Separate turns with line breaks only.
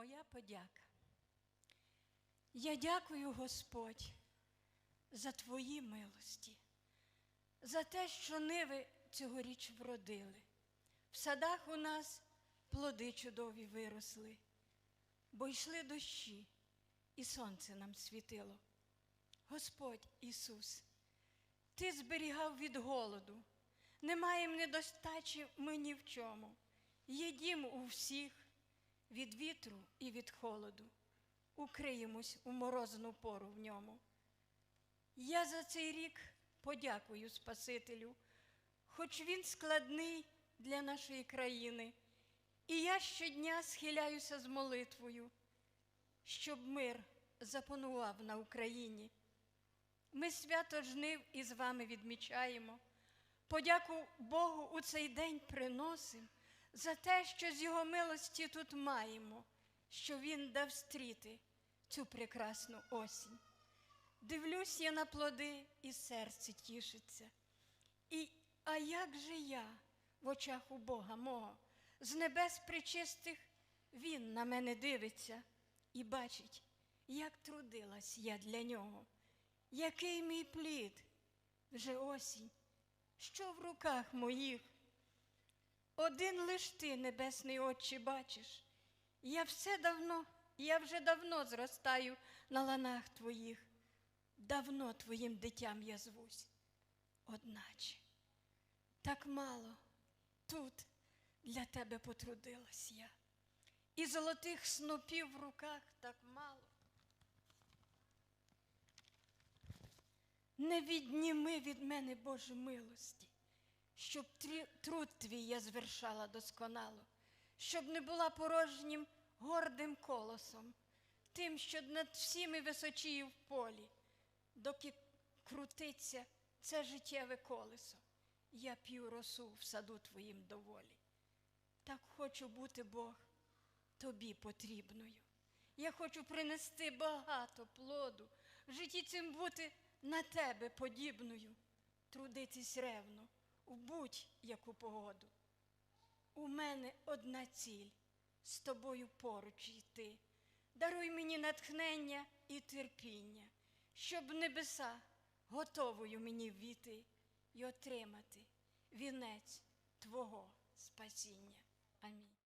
моя подяка. Я дякую, Господь, за Твої милості, за те, що ниви цьогоріч вродили. В садах у нас плоди чудові виросли, бо йшли дощі, і сонце нам світило. Господь Ісус, Ти зберігав від голоду, немає недостачі ми ні в чому. Єдім у всіх від вітру і від холоду, укриємось у морозну пору в ньому. Я за цей рік подякую Спасителю, хоч він складний для нашої країни, і я щодня схиляюся з молитвою, щоб мир запанував на Україні. Ми свято жнив і з вами відмічаємо. Подяку Богу у цей день приносим за те, що з Його милості тут маємо, що Він дав стріти цю прекрасну осінь. Дивлюсь я на плоди, і серце тішиться. І, а як же я в очах у Бога мого, з небес причистих Він на мене дивиться і бачить, як трудилась я для нього, який мій плід, вже осінь, що в руках моїх. Один лиш ти, небесний Отче, бачиш, я все давно, я вже давно зростаю на ланах твоїх, давно твоїм дитям я звусь, одначе так мало тут для тебе потрудилась я, і золотих снопів в руках так мало. Не відніми від мене Боже милості, щоб труд твій я звершала досконало, щоб не була порожнім гордим колосом, тим, що над всіми височію в полі, доки крутиться це життєве колесо. Я п'ю росу в саду твоїм доволі. Так хочу бути Бог тобі потрібною. Я хочу принести багато плоду, в житті цим бути на тебе подібною, трудитись ревно у будь-яку погоду. У мене одна ціль з тобою поруч йти. Даруй мені натхнення і терпіння, щоб небеса готовою мені ввійти і отримати вінець Твого спасіння. Амінь.